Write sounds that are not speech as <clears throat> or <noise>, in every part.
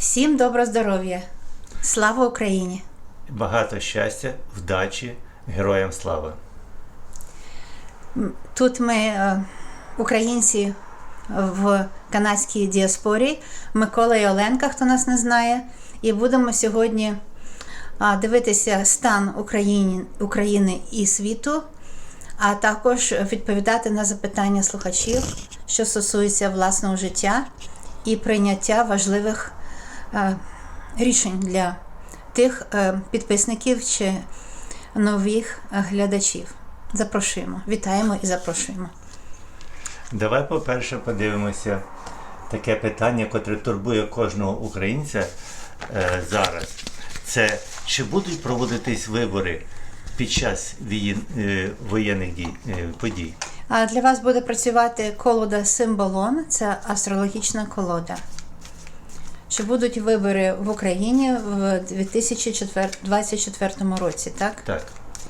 Всім добро здоров'я! Слава Україні! Багато щастя, вдачі, героям слава. Тут ми, е, українці в канадській діаспорі, Микола і Оленка, хто нас не знає, і будемо сьогодні дивитися стан України, України і світу, а також відповідати на запитання слухачів, що стосуються власного життя і прийняття важливих рішень для тих е, підписників чи нових е, глядачів. Запрошуємо, вітаємо і запрошуємо. Давай, по-перше, подивимося таке питання, котре турбує кожного українця е, зараз. Це чи будуть проводитись вибори під час вієн, е, воєнних дій, е, подій? А для вас буде працювати колода Символон, це астрологічна колода. Чи будуть вибори в Україні в 2024 році, так? Так.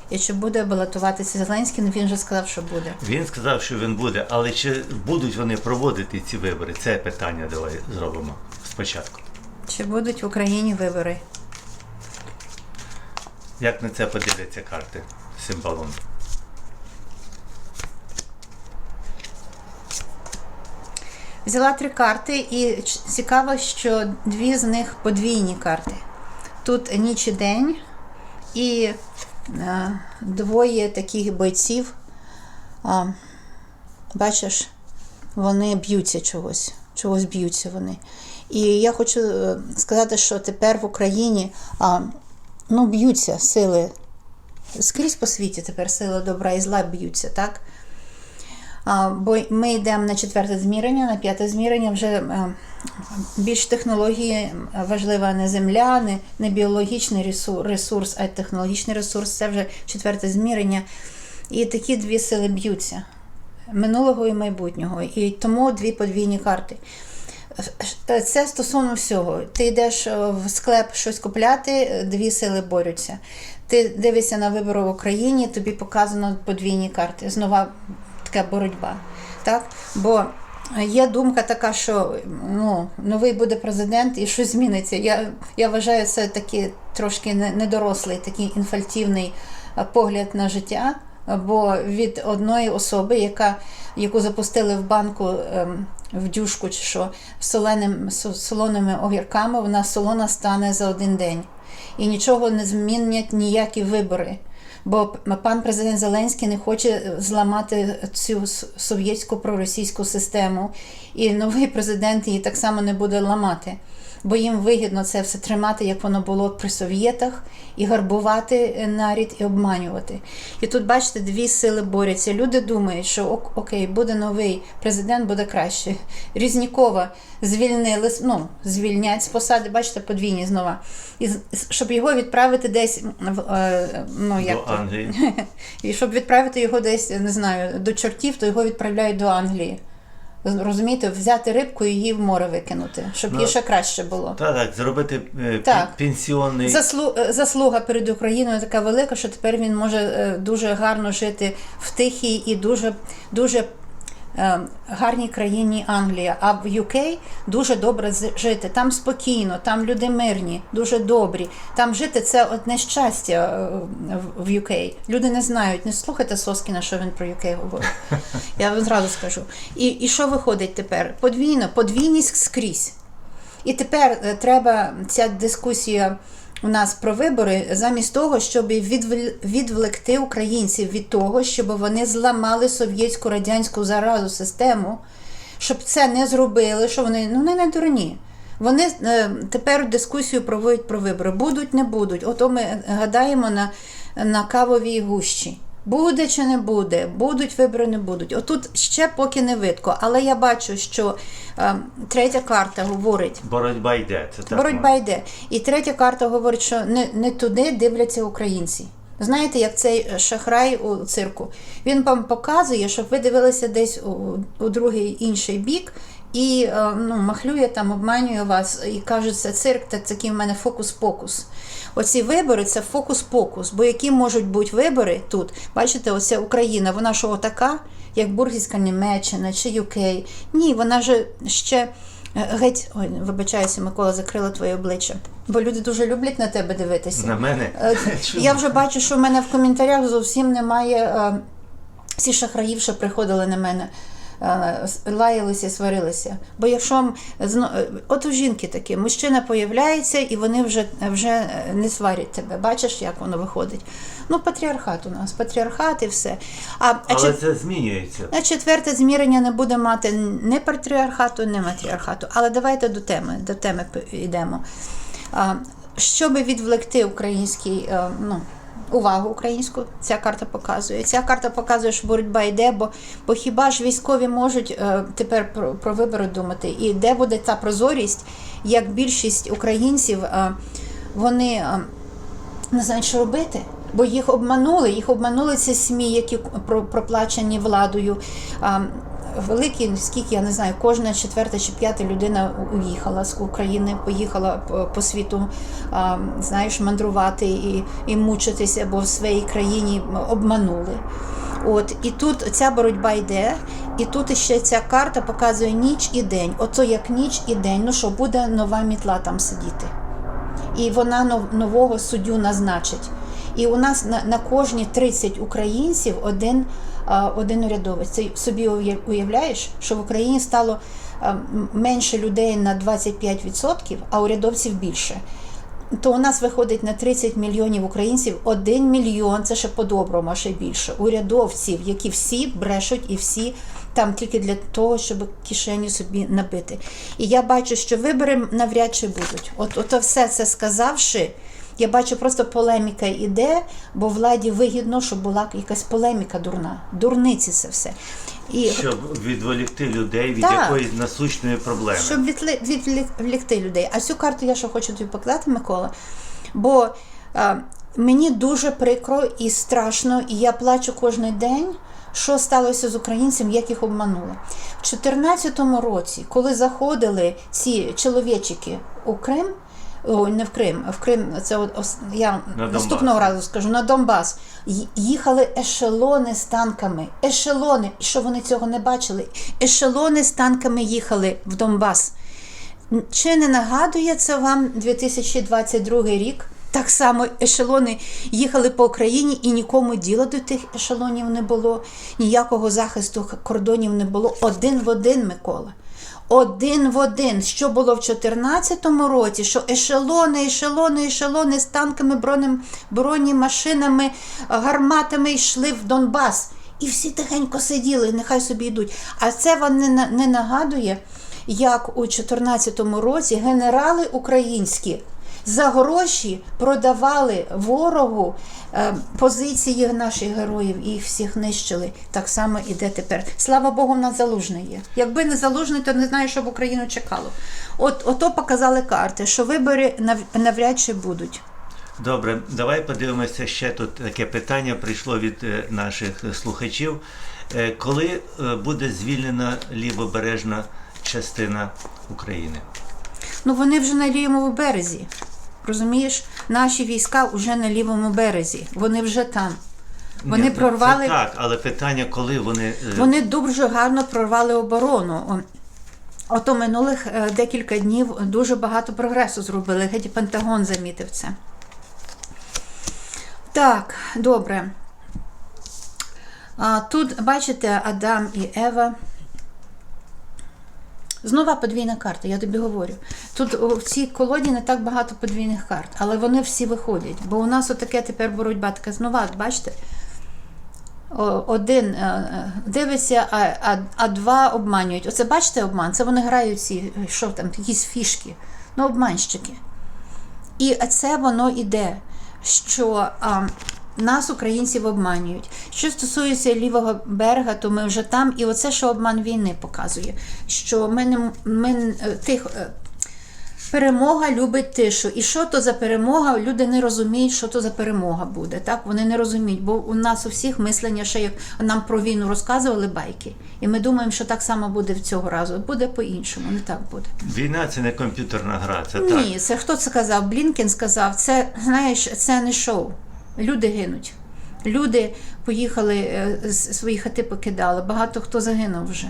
І чи буде балотуватися Зеленський? Ну він же сказав, що буде. Він сказав, що він буде, але чи будуть вони проводити ці вибори? Це питання давай зробимо спочатку. Чи будуть в Україні вибори? Як на це подивляться карти Симбалон? Взяла три карти, і цікаво, що дві з них подвійні карти. Тут ніч і день, і е, двоє таких бойців. Бачиш, вони б'ються чогось, чогось б'ються вони. І я хочу е, сказати, що тепер в Україні ну, б'ються сили. Скрізь по світі тепер сили добра і зла б'ються, так? Бо ми йдемо на четверте змірення, на п'яте змірення вже е, більш технології е, важлива не земля, не, не біологічний ресурс, а технологічний ресурс. Це вже четверте змірення. І такі дві сили б'ються минулого і майбутнього. І тому дві подвійні карти. Е, Це стосовно всього. Ти йдеш в склеп щось купляти, дві сили борються. Ти дивишся на вибори в Україні, тобі показано подвійні карти. Знова така боротьба. Так? Бо є думка така, що ну, новий буде президент і щось зміниться. Я, я вважаю, це такий трошки недорослий, такий інфальтивний е, погляд на життя. Бо від одної особи, яка, яку запустили в банку ем, в дюшку чи що, соленим, солоними огірками, вона солона стане за один день. І нічого не змінять ніякі вибори. Бо пан президент Зеленський не хоче зламати цю совєтську проросійську систему, і новий <laughs> президент її так само не буде ламати. Бо їм вигідно це все тримати, як воно було при совєтах, і гарбувати е, нарід і обманювати. І тут, бачите, дві сили борються. Люди думають, що ок- окей, буде новий президент, буде краще. Різнікова звільнили, ну, звільнять з посади, бачите, подвійні знову. І щоб його відправити десь в е, ну, як До? Англії. <laughs> І щоб відправити його десь, не знаю, до чортів, то його відправляють до Англії. Розумієте, взяти рибку і її в море викинути, щоб Ну, їй ще краще було. Так, так, зробити е, Так. пенсіонний. Заслу... е, Заслуга перед Україною така велика, що тепер він може е, дуже гарно жити в тихій і дуже, дуже гарній країні Англія. А в UK дуже добре жити. Там спокійно, там люди мирні, дуже добрі. Там жити це одне щастя е, в- в UK. Люди не знають, не слухайте Соскіна, що він про UK говорить. <laughs> Я вам зразу скажу. І, і що виходить тепер? Подвійно, подвійність скрізь. І тепер е, треба ця дискусія у нас про вибори замість того, щоб відвл- відвлекти українців від того, щоб вони зламали совєтську радянську заразу систему, щоб це не зробили, що вони ну не, не дурні. Вони е, тепер дискусію проводять про вибори. Будуть, не будуть. Ото ми гадаємо на, на кавовій гущі. Буде чи не буде, будуть вибори, не будуть. Отут ще поки не видко. Але я бачу, що е, третя карта говорить, Боротьба йде. Це так. боротьба йде. І третя карта говорить, що не, не туди дивляться українці. Знаєте, як цей шахрай у цирку. Він вам показує, щоб ви дивилися десь у, у другий інший бік, і е, ну, махлює там, обманює вас і каже, це цирк, це такий в мене фокус-покус. Оці вибори це фокус-покус. Бо які можуть бути вибори тут? Бачите, оця Україна, вона що отака, як Бургівська Німеччина чи UK. Ні, вона же ще Е, Геть, ой, вибачаюся, Микола, закрила твоє обличчя. Бо люди дуже люблять на тебе дивитися. На мене? Е, Я вже бачу, що в мене в коментарях зовсім немає. е, Всі шахраїв, що приходили на мене, е, лаялися, сварилися. Бо якщо е, от у жінки такі, мужчина появляється і вони вже, вже е, не сварять тебе. Бачиш, як воно виходить? Ну, патріархат у нас, патріархат і все. А, а Але чи- це змінюється. на четверте змірення не буде мати ні патріархату, ні матріархату. Але давайте до теми, до теми йдемо. А, Щоб відвлекти український, е, ну, увагу українську, ця карта показує. Ця карта показує, що боротьба йде, бо, бо хіба ж військові можуть е, тепер про, про вибори думати? І де буде та прозорість, як більшість українців, е, вони. е, не знають, що робити. Бо їх обманули, їх обманули ці СМІ, які про- проплачені владою. А, великі, скільки я не знаю, кожна четверта чи п'ята людина уїхала з України, поїхала по, світу, знаєш, мандрувати і, і мучитися, бо в своїй країні обманули. От і тут ця боротьба йде, і тут ще ця карта показує ніч і день. Ото як ніч і день. Ну що буде нова мітла там сидіти і вона нового суддю назначить. І у нас на, на кожні 30 українців один, один урядовець. Це собі уявляєш, що в Україні стало менше людей на 25%, а урядовців більше. То у нас виходить на 30 мільйонів українців 1 мільйон, це ще по-доброму, а ще більше. Урядовців, які всі брешуть і всі там тільки для того, щоб кишеню собі набити. І я бачу, що вибори навряд чи будуть. От, от все це сказавши, я бачу, просто полеміка іде, бо владі вигідно, щоб була якась полеміка дурна. Дурниці це все. І Щоб відволікти людей від Так. якоїсь насущної проблеми. щоб відвлікти людей. А цю карту я що хочу тобі показати, Микола. Бо е, мені дуже прикро і страшно, і я плачу кожен день. Що сталося з українцями, як їх обманули. В 2014 році, коли заходили ці чоловічики у Крим, ой, не в Крим, в Крим, це от, ос- я На наступного Донбас. разу скажу, на Донбас, їхали ешелони з танками. Ешелони, і що вони цього не бачили? Ешелони з танками їхали в Донбас. Чи не нагадує це вам 2022 рік? Так само ешелони їхали по Україні і нікому діла до тих ешелонів не було, ніякого захисту кордонів не було. Один в один, Микола. Один в один. Що було в 2014 році, що ешелони, ешелони, ешелони з танками, бронем, бронемашинами, гарматами йшли в Донбас. І всі тихенько сиділи, нехай собі йдуть. А це вам не, не нагадує, як у 2014 році генерали українські за гроші продавали ворогу е, позиції наших героїв і їх всіх нищили. Так само іде тепер. Слава Богу, в нас залужний є. Якби не залужний, то не знаю, що б Україну чекало. От ото показали карти, що вибори нав- навряд чи будуть. Добре, давай подивимося ще тут таке питання прийшло від е, наших слухачів. Е, Коли буде звільнена лівобережна частина України? Ну вони вже на лівому березі. Розумієш, наші війська вже на лівому березі. Вони вже там. Вони Ні, прорвали. Це так, але питання, коли вони. е, Вони дуже гарно прорвали оборону. Ото минулих е, декілька днів дуже багато прогресу зробили. Геть Пентагон замітив це. Так, добре. Тут, бачите, Адам і Ева. Знова подвійна карта, я тобі говорю. Тут в цій колоді не так багато подвійних карт, але вони всі виходять. Бо у нас отаке тепер боротьба така знова, бачите? Один е, е, дивиться, а, а, а два обманюють. Оце бачите обман? Це вони грають ці, е, що там, якісь фішки. Ну, обманщики. І це воно іде, що а, нас, українців, обманюють. Що стосується лівого берега, то ми вже там, і оце, що обман війни показує, що ми не ми е, тих. е, Перемога любить тишу. І що то за перемога? Люди не розуміють, що то за перемога буде. Так вони не розуміють, бо у нас у всіх мислення, ще як нам про війну розказували байки, і ми думаємо, що так само буде в цього разу. Буде по-іншому, не так буде. Війна це не комп'ютерна гра, це так. Ні, це хто це сказав? Блінкен сказав. Це знаєш, це не шоу. Люди гинуть. Люди поїхали е, свої хати покидали. Багато хто загинув вже.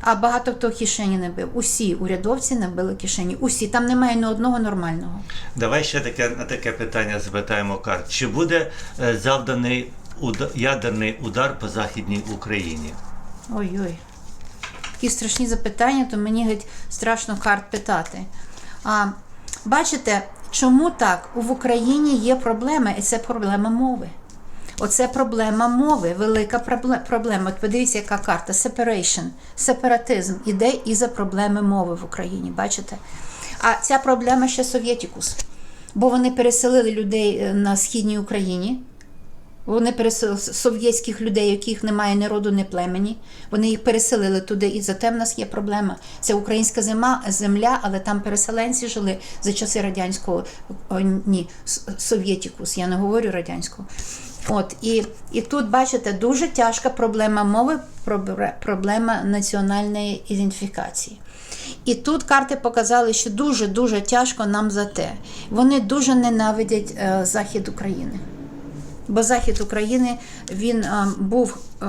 А багато хто кишені не бив. Усі урядовці набили кишені. Усі. Там немає ні одного нормального. Давай ще таке, таке питання запитаємо карт. Чи буде е, завданий ядерний удар по Західній Україні? Ой-ой. Такі страшні запитання, то мені геть страшно карт питати. А, бачите, чому так? В Україні є проблема, і це проблема мови. Оце проблема мови, велика проблема. От подивіться, яка карта. Separation, сепаратизм іде і за проблеми мови в Україні. Бачите? А ця проблема ще совєтікус. Бо вони переселили людей е, на східній Україні. Вони переселили совєтських людей, яких немає ні роду, ні племені. Вони їх переселили туди, і зате в нас є проблема. Це українська зима, земля, але там переселенці жили за часи радянського о, ні, совєтікус. Я не говорю радянського. От і, і тут бачите дуже тяжка проблема мови, проблема національної ідентифікації. І тут карти показали, що дуже дуже тяжко нам за те. Вони дуже ненавидять е, захід України. Бо захід України він е, був е,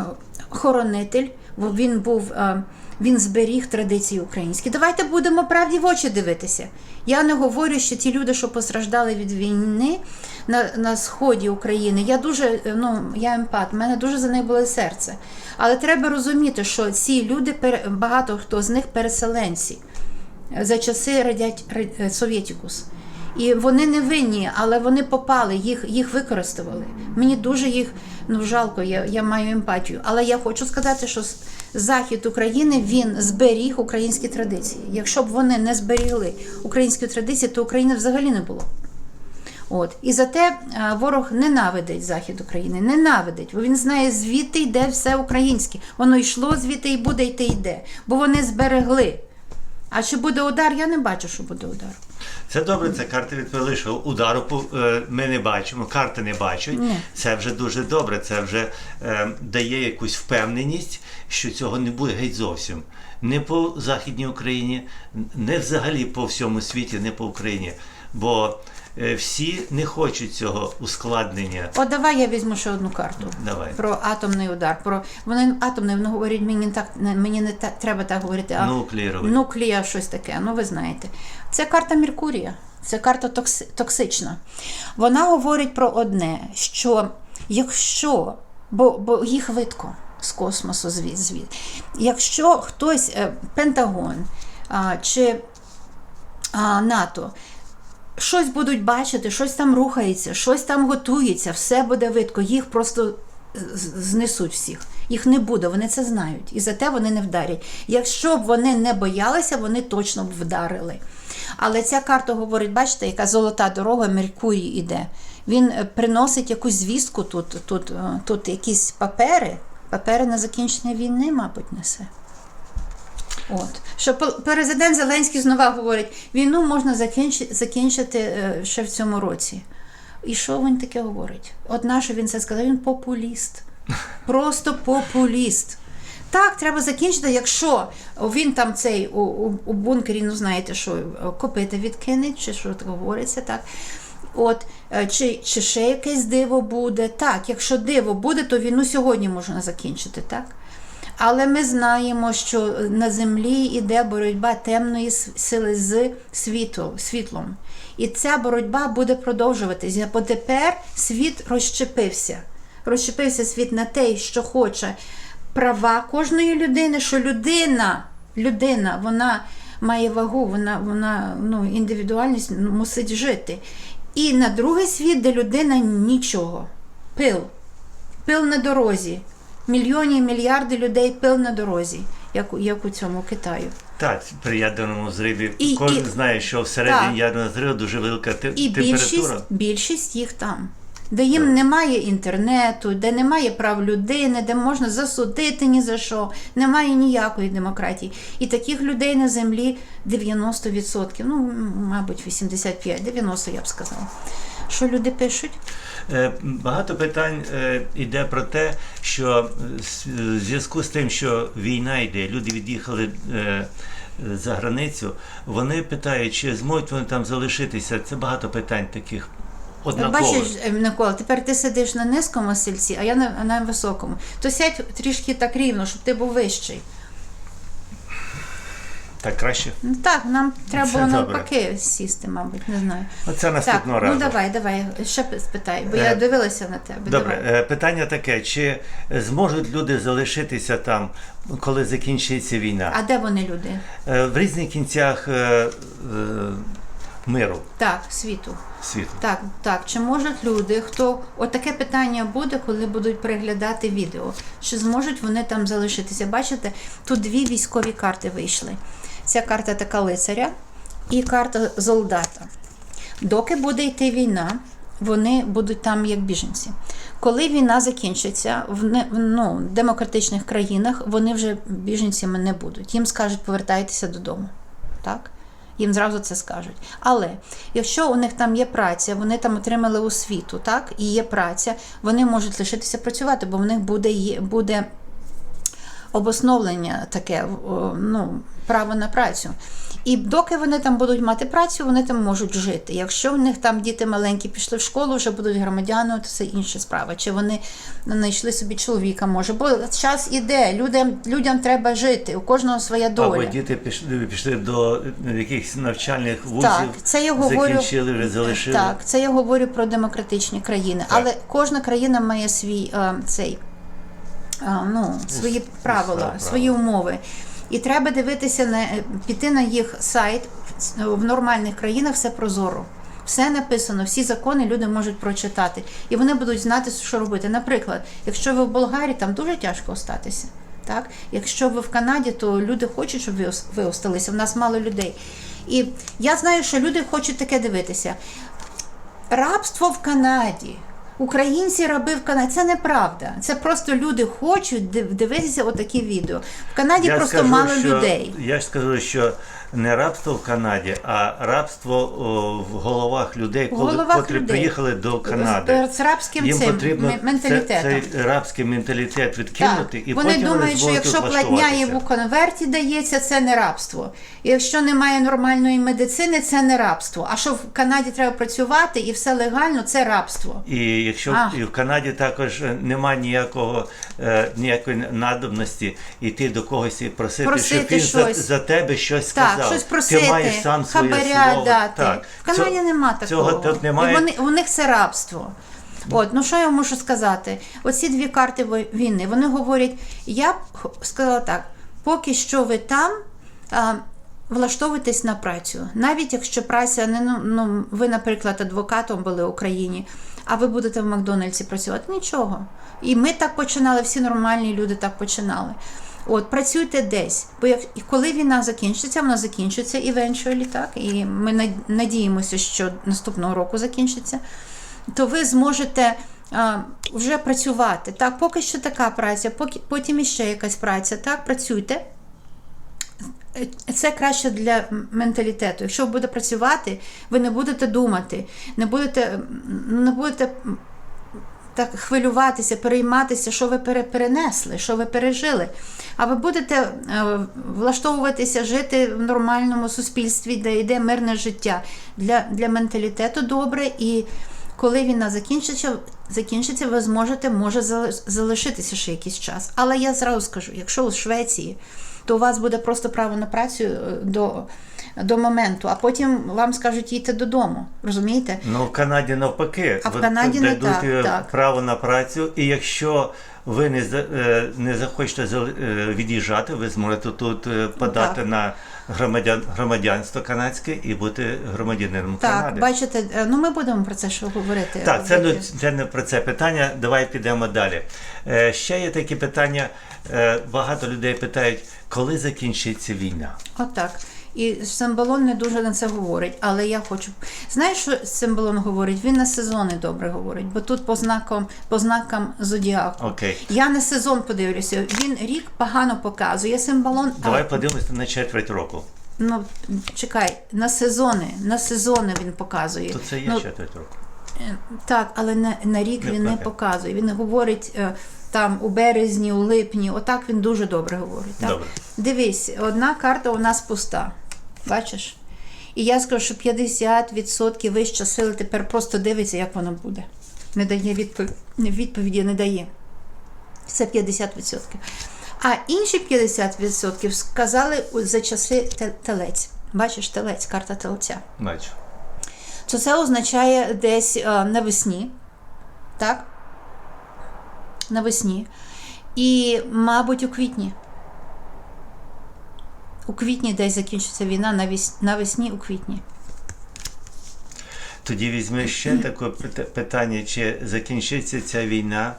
хоронитель, він був. е, він зберіг традиції українські. Давайте будемо правді в очі дивитися. Я не говорю, що ті люди, що постраждали від війни на, на сході України, я дуже ну я емпат, в мене дуже за них було серце. Але треба розуміти, що ці люди багато хто з них переселенці за часи радять Ра- Совєтікус. І вони не винні, але вони попали, їх, їх використовували. Мені дуже їх ну, жалко, я, я маю емпатію. Але я хочу сказати, що захід України він зберіг українські традиції. Якщо б вони не зберігли українські традиції, то України взагалі не було. От. І зате е, ворог ненавидить захід України, ненавидить, бо він знає, звідти йде все українське. Воно йшло звідти і буде йти йде. Бо вони зберегли. А чи буде удар, я не бачу, що буде удар. Це добре, це карти відповіли, що удару е, ми не бачимо, карти не бачать. Ні. Це вже дуже добре. Це вже е, дає якусь впевненість, що цього не буде геть зовсім. Не по Західній Україні, не взагалі по всьому світі, не по Україні. Бо е, всі не хочуть цього ускладнення. От давай я візьму ще одну карту. Давай. Про атомний удар. Про вони атомний, вони говорять, мені не так мені не та, треба так говорити, а Нуклеаровий. нуклія, щось таке. Ну ви знаєте. Це карта Меркурія. Це карта токси, токсична. Вона говорить про одне: що якщо, бо, бо їх видко з космосу звід, звід. Якщо хтось, е, Пентагон а, чи а, НАТО щось будуть бачити, щось там рухається, щось там готується, все буде видко, їх просто знесуть всіх. Їх не буде, вони це знають. І зате вони не вдарять. Якщо б вони не боялися, вони точно б вдарили. Але ця карта говорить, бачите, яка золота дорога, Меркурій іде. Він е, приносить якусь звістку тут, тут, е, тут якісь папери. Папери на закінчення війни, мабуть, несе. От. Що президент Зеленський знову говорить, війну можна закінчити, закінчити е, ще в цьому році. І що він таке говорить? От на що він це сказав? Він популіст. <laughs> Просто популіст. Так, треба закінчити, якщо він там цей у, у, у бункері, ну знаєте, що е, копита відкине, чи що так говориться, так. От, е, чи, чи ще якесь диво буде. Так, якщо диво буде, то війну сьогодні можна закінчити, так? Але ми знаємо, що на землі йде боротьба темної сили з світлом, світлом. І ця боротьба буде продовжуватися, бо тепер світ розщепився. Розщепився світ на те, що хоче права кожної людини, що людина, людина, вона має вагу, вона, вона ну, індивідуальність мусить жити. І на другий світ, де людина нічого. Пил. Пил на дорозі. Мільйони і мільярди людей пил на дорозі, як, у- як у цьому Китаю. Так, при ядерному зриві І- кожен і- знає, що всередині Так. ядерного зриву дуже велика те- І температура. більшість, більшість їх там, де їм немає інтернету, де немає прав людини, де можна засудити ні за що, немає ніякої демократії. І таких людей на землі 90%, ну, мабуть, 85, 90 я б сказала. Що люди пишуть? Е, Багато питань е, йде про те, що е, в зв'язку з тим, що війна йде, люди від'їхали е, за границю, вони питають, чи зможуть вони там залишитися. Це багато питань таких однакових. Бачиш, е, Микола, тепер ти сидиш на низькому сільці, а я на, на високому. То сядь трішки так рівно, щоб ти був вищий. Так краще? Ну так, нам треба було навпаки сісти, мабуть, не знаю. Оце Так, наступного разу. ну давай, давай, ще спитай, бо Е, я дивилася на тебе. Добре, Давай. е, питання таке: чи зможуть люди залишитися там, коли закінчиться війна? А де вони люди? Е, В різних кінцях е, миру Так, світу. світу. Так, так. Чи можуть люди, хто от питання буде, коли будуть переглядати відео? Чи зможуть вони там залишитися? Бачите, тут дві військові карти вийшли. Ця карта така лицаря і карта солдата. Доки буде йти війна, вони будуть там як біженці. Коли війна закінчиться, в не- ну, демократичних країнах вони вже біженцями не будуть. Їм скажуть повертайтеся додому. Так? Їм зразу це скажуть. Але якщо у них там є праця, вони там отримали освіту, так, і є праця, вони можуть лишитися працювати, бо в них буде, буде обосновлення таке, ну, право на працю. І доки вони там будуть мати працю, вони там можуть жити. Якщо в них там діти маленькі пішли в школу, вже будуть громадянами, то це інша справа. Чи вони знайшли собі чоловіка, може, бо час іде, людям, людям треба жити, у кожного своя доля. Або діти пішли, пішли до якихось навчальних вузів, Так, це я говорю- закінчили, вже залишили. Так, це я говорю про демократичні країни. Так. Але кожна країна має свій е, цей ну, свої Ус- правила, свої умови. І треба дивитися на е, піти на їх сайт в нормальних країнах все прозоро. Все написано, всі закони люди можуть прочитати, і вони будуть знати, що робити. Наприклад, якщо ви в Болгарії, там дуже тяжко остатися. Так? Якщо ви в Канаді, то люди хочуть, щоб ви ви осталися. У нас мало людей. І я знаю, що люди хочуть таке дивитися. Рабство в Канаді. Українці раби в Канаді. Це неправда. Це просто люди хочуть див- дивитися отакі відео. В Канаді Я просто скажу, мало що, людей. Я ж скажу, що не рабство в Канаді, а рабство о, в головах людей, коли, головах котрі людей. приїхали до Канади. З, з рабським Їм цим потрібно менталітетом. Це, цей рабський менталітет відкинути, Так. і Вони потім думають, що якщо платня влаштуватися. їм у конверті дається, це не рабство. Якщо немає нормальної медицини, це не рабство. А що в Канаді треба працювати і все легально, це рабство. І якщо А. і в Канаді також е, немає ніякого е, ніякої надобності йти до когось і просити, Просити щоб він за, за тебе щось Так, сказав. Щось просити, Ти маєш сам своє хабаря слово. дати. Так. В Канаді Цього- нема такого. Цього тут немає. І вони, у них це рабство. От, ну що я можу сказати? Оці дві карти вой- війни, вони говорять, я б х- сказала так, поки що ви там. А, Влаштовуйтесь на працю, навіть якщо праця не ну, ну ви, наприклад, адвокатом були в Україні, а ви будете в Макдональдсі працювати, нічого. І ми так починали, всі нормальні люди так починали. От працюйте десь, бо як і коли війна закінчиться, вона закінчиться eventually, так і ми надіємося, що наступного року закінчиться, то ви зможете вже працювати. Так, поки що така праця, поки потім іще якась праця. Так, працюйте. Це краще для менталітету. Якщо ви будете працювати, ви не будете думати, не будете, не будете так хвилюватися, перейматися, що ви перенесли, що ви пережили. А ви будете е, влаштовуватися, жити в нормальному суспільстві, де йде мирне життя. Для, для менталітету добре. І коли війна закінчиться, закінчиться, ви зможете, може, залишитися ще якийсь час. Але я зразу скажу, якщо у Швеції, то у вас буде просто право на працю е, до, до моменту, а потім вам скажуть їдьте додому. Розумієте? Ну, в Канаді навпаки, А в Канаді не дадуть так, е, так. право на працю, і якщо ви не, е, не захочете е, від'їжджати, ви зможете тут подати так. на громадян, громадянство канадське і бути громадянином Так, Канади. бачите, ну ми будемо про це ще говорити. Так, це, ну, це не про це питання. Давай підемо далі. Е, ще є такі питання. Е, багато людей питають, коли закінчиться війна. Отак. І Сембалон не дуже на це говорить, але я хочу. Знаєш, що Сембалон говорить? Він на сезони добре говорить, бо тут по знакам, по знакам зодіаку. Окей. Я на сезон подивлюся. Він рік погано показує Сембалон. Давай а, подивимося на четверть року. ну чекай, на сезони, на сезони він показує. То це є ну, четверть року. Е, Так, але на, на рік Не він не показує. Він говорить е, там у березні, у липні. Отак він дуже добре говорить. Так? Добре. Дивись, одна карта у нас пуста. Бачиш? І я скажу, що 50% вища сили тепер просто дивиться, як воно буде. Не дає відповіді, відповіді не дає. Це 50%. А інші 50% сказали за часи телець. Бачиш, телець, карта телеця. Бачу. То це означає десь е, навесні. Так? Навесні. І, мабуть, у квітні. У квітні десь закінчиться війна навес- навесні у квітні. Тоді візьми ще таке питання, чи закінчиться ця війна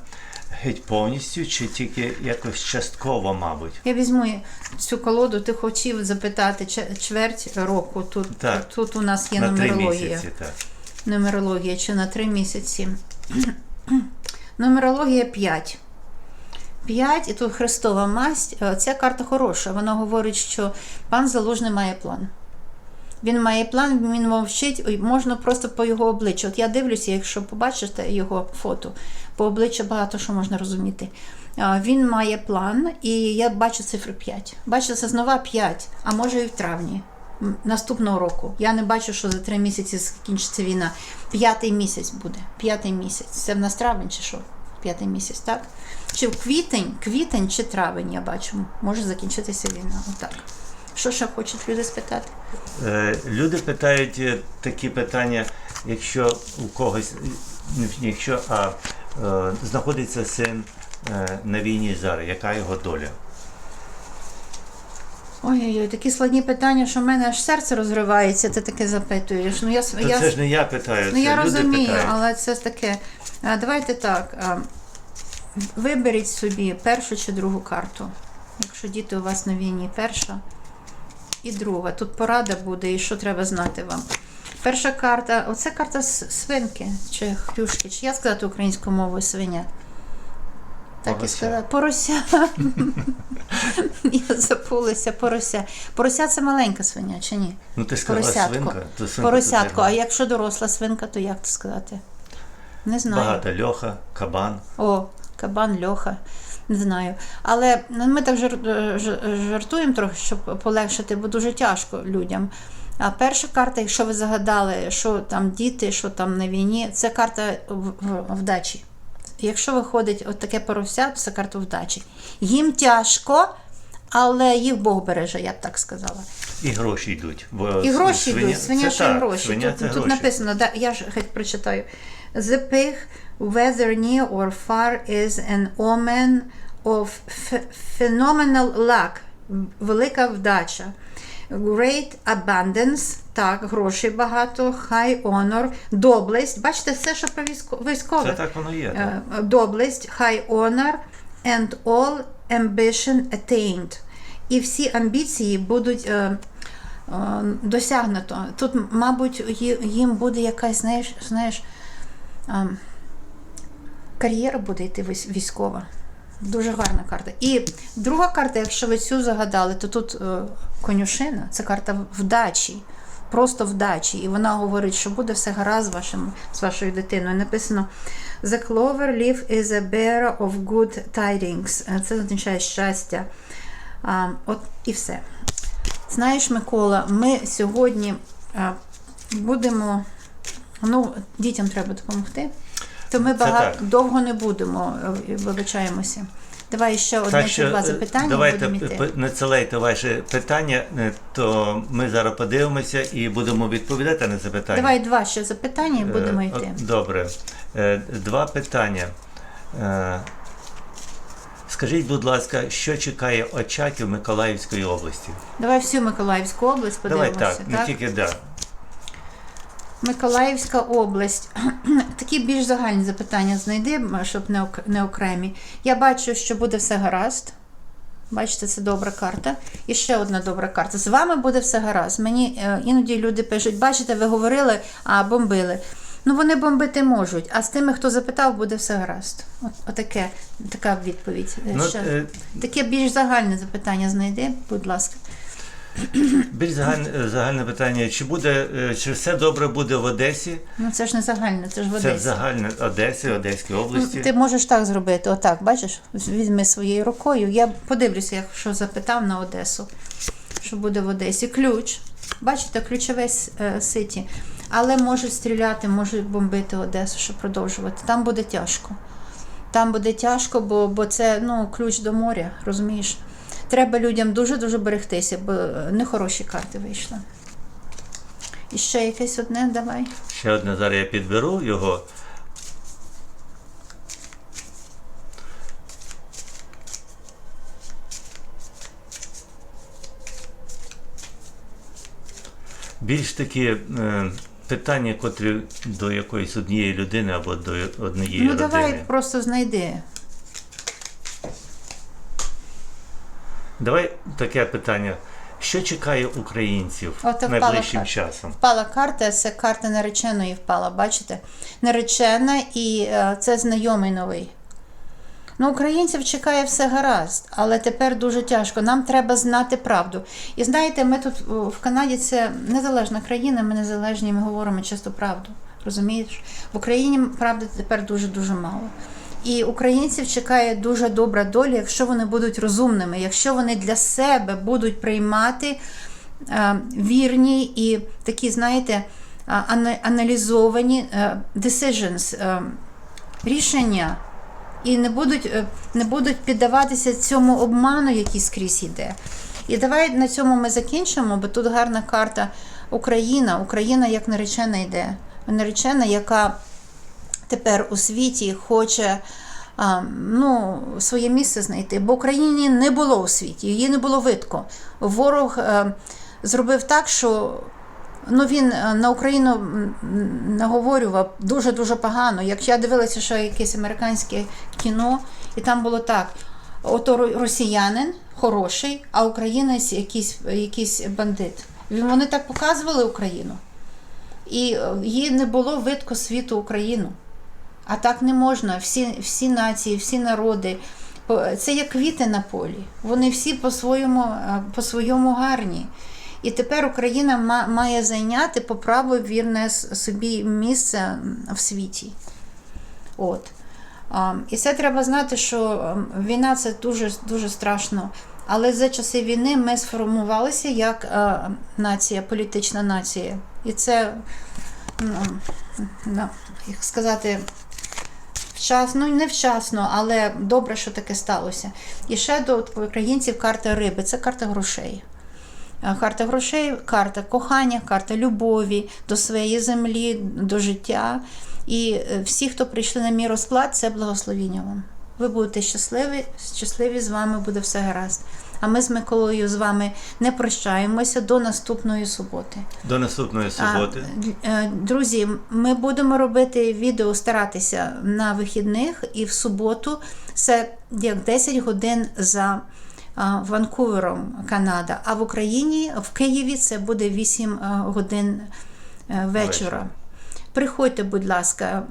геть повністю, чи тільки якось частково, мабуть. Я візьму цю колоду, ти хотів запитати чверть року. Тут, Так. тут у нас є На три нумерологія. місяці, так. Нумерологія чи на 3 місяці. Нумерологія 5. 5, і тут Христова масть. Е, Ця карта хороша. Вона говорить, що пан Залужний має план. Він має план, він мовчить, можна просто по його обличчю. От я дивлюся, якщо побачите його фото, по обличчю багато що можна розуміти. Він має план, і я бачу цифру 5. Бачу, це знову 5, а може і в травні наступного року. Я не бачу, що за три місяці закінчиться війна. П'ятий місяць буде. П'ятий місяць. Це в нас травень чи що? П'ятий місяць, так? Чи в квітень, квітень чи травень, я бачу, може закінчитися війна. Отак. Що ще хочуть люди спитати? Е, Люди питають е, такі питання, якщо у когось, якщо, а е, знаходиться син е, на війні зараз, яка його доля? Ой-ой-ой, такі складні питання, що в мене аж серце розривається, ти таке запитуєш. Ну я, То я, це ж не я питаю, ну, це я люди розумію, питають. але це таке. А, давайте так. А, виберіть собі першу чи другу карту. Якщо діти у вас на війні, перша і друга. Тут порада буде і що треба знати вам. Перша карта, оце карта свинки чи хрюшки, чи я сказати українською мовою свиня. Так і Порося. сказала. Порося. <laughs> Я забулася, порося. Порося це маленька свиня, чи ні? Ну ти сказала Поросятко. свинка, то свинка Поросятко. А якщо доросла свинка, то як це сказати? Не знаю. багато льоха, кабан. О, кабан, льоха. Не знаю. Але ну, ми так е, жартуємо трохи, щоб полегшити, бо дуже тяжко людям. А перша карта, якщо ви загадали, що там діти, що там на війні, це карта вдачі. Якщо виходить от таке порося, то це карта вдачі. Їм тяжко, але їх Бог береже, я б так сказала. І гроші йдуть. Бо І гроші свиня- йдуть, свиня це так, гроші. Свиня тут це тут гроші. написано, да, я ж геть прочитаю. The pig, whether near or far, is an omen of phenomenal luck. Велика вдача. Great abundance, так, грошей багато, high honor, доблесть. Бачите, все, що про військо- військове. Це так воно є. так. Е, доблесть, high honor and all ambition attained. І всі амбіції будуть е, е, досягнуто. Тут, мабуть, їм буде якась, знаєш, знаєш, е, кар'єра буде йти військова. Дуже гарна карта. І друга карта, якщо ви цю загадали, то тут е, конюшина, це карта вдачі. Просто вдачі. І вона говорить, що буде все гаразд з, вашим, з вашою дитиною. Написано: The clover leaf is a bearer of good tidings. Е, Це означає щастя. А, от і все. Знаєш, Микола, ми сьогодні е, будемо. Ну, дітям треба допомогти. То ми багато довго не будемо, е, вибачаємося. Давай ще одне Так чи два е, запитання. давайте будемо надсилайте ваші питання, е, то ми зараз подивимося і будемо відповідати на запитання. Давай два ще запитання і будемо Е, йти. Добре. Два питання. Скажіть, будь ласка, що чекає Очаків Миколаївської області? Давай всю Миколаївську область Давай подивимося. так, не тільки да. Миколаївська область. <clears throat> Такі більш загальні запитання знайди, щоб не, ок- окремі. Я бачу, що буде все гаразд. Бачите, це добра карта. І ще одна добра карта. З вами буде все гаразд. Мені е, іноді люди пишуть, бачите, ви говорили, а бомбили. Ну, вони бомбити можуть, а з тими, хто запитав, буде все гаразд. От, отаке, така відповідь. Ну, ще. е, Таке більш загальне запитання знайди, будь ласка. Більш загальне, загальне питання: чи буде, е, чи все добре буде в Одесі? Ну це ж не загальне, це ж в Одесі. в загальне Одесі, Одеській області. Ну, Ти можеш так зробити, отак, бачиш, візьми своєю рукою. Я подивлюся, якщо запитав на Одесу, що буде в Одесі. Ключ. Бачите, ключове е, ситі. Але можуть стріляти, можуть бомбити Одесу, щоб продовжувати. Там буде тяжко. Там буде тяжко, бо, бо це ну, ключ до моря, розумієш? Треба людям дуже-дуже берегтися, бо е, нехороші карти вийшли. І ще якесь одне давай. Ще одне зараз я підберу його. Більш такі е, питання, котрі до якоїсь однієї людини або до однієї ну родини. давай просто знайди. Давай таке питання. Що чекає українців От впала найближчим карта. часом? Впала карта, це карта нареченої впала, бачите? Наречена і е, це знайомий новий. Ну, українців чекає все гаразд, але тепер дуже тяжко. Нам треба знати правду. І знаєте, ми тут в Канаді це незалежна країна, ми незалежні, ми говоримо часто правду. Розумієш? В Україні правди тепер дуже-дуже мало. І українців чекає дуже добра доля, якщо вони будуть розумними, якщо вони для себе будуть приймати е, вірні і такі, знаєте, аналізовані е, decisions, е, рішення, і не будуть, не будуть піддаватися цьому обману, який скрізь йде. І давай на цьому ми закінчимо, бо тут гарна карта Україна. Україна як наречена йде. Наречена, яка тепер у світі хоче ну, своє місце знайти. Бо Україні не було у світі, її не було видко. Ворог е, зробив так, що ну, він е, на Україну наговорював дуже-дуже погано. Як я дивилася, що якесь американське кіно, і там було так: ото росіянин хороший, а українець якийсь, якийсь бандит. Вони так показували Україну. І е, їй не було видко світу Україну. А так не можна. Всі, всі нації, всі народи. Це як квіти на полі. Вони всі по-своєму, е, по-своєму гарні. І тепер Україна має зайняти по праву вірне собі місце в світі. От. І це треба знати, що війна це дуже, дуже страшно. Але за часи війни ми сформувалися як е, нація, політична нація. І це, ну, як сказати, вчасно, не вчасно, але добре, що таке сталося. І ще до українців карта риби це карта грошей. Е, Карта грошей, карта кохання, карта любові до своєї землі, до життя. І е, всі, хто прийшли на мій розклад, це благословіння вам. Ви будете щасливі, щасливі з вами буде все гаразд. А ми з Миколою з вами не прощаємося до наступної суботи. До наступної суботи. А, е, друзі, ми будемо робити відео, старатися на вихідних і в суботу. Це як 10 годин за Ванкувером, Канада. А в Україні, в Києві, це буде 8 годин е, вечора. Вечора. Приходьте, будь ласка,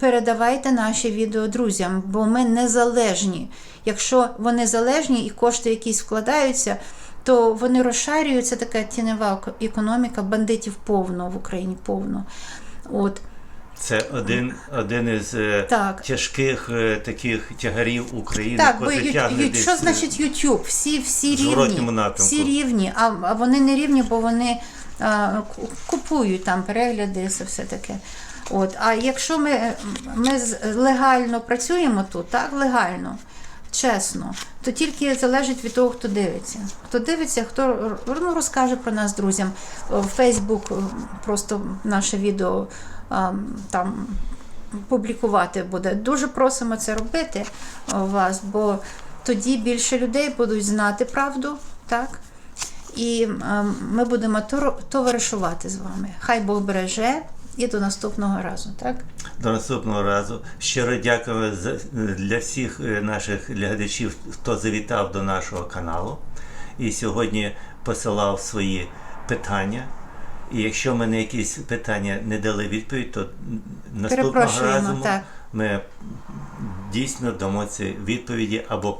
передавайте наші відео друзям, бо ми незалежні. Якщо вони залежні і кошти якісь вкладаються, то вони розшарюються, така тінева економіка, бандитів повно в Україні повно. От. Це один, один із е, Так. тяжких е, таких тягарів України, Так, бо ю, ю, десь, що е, значить YouTube? Всі, всі рівні. Всі рівні, а, а вони не рівні, бо вони а, купують там перегляди, це все таке. От. А якщо ми, ми легально працюємо тут, так, легально, чесно, то тільки залежить від того, хто дивиться. Хто дивиться, хто ну, розкаже про нас друзям. В Фейсбук просто наше відео там публікувати буде. Дуже просимо це робити вас, бо тоді більше людей будуть знати правду, так? І ми будемо товаришувати з вами. Хай Бог береже і до наступного разу, так? До наступного разу. Щиро дякую для всіх е, наших глядачів, хто завітав до нашого каналу і сьогодні посилав свої питання. І якщо ми на якісь питання не дали відповідь, то наступного разу так. ми дійсно дамо ці відповіді або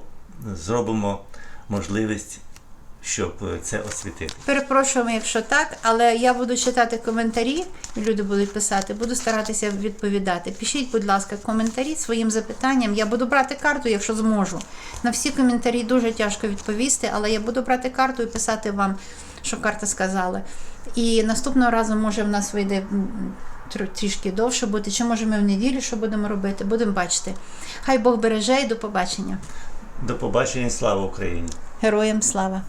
зробимо можливість, щоб е, це освітити. Перепрошуємо, якщо так, але я буду читати коментарі, люди будуть писати, буду старатися відповідати. Пишіть, будь ласка, коментарі своїм запитанням. Я буду брати карту, якщо зможу. На всі коментарі дуже тяжко відповісти, але я буду брати карту і писати вам, що карта сказала. І наступного разу, може, в нас вийде трішки довше бути, чи може ми в неділю що будемо робити, будемо бачити. Хай Бог береже і до побачення. До побачення, і слава Україні! Героям слава!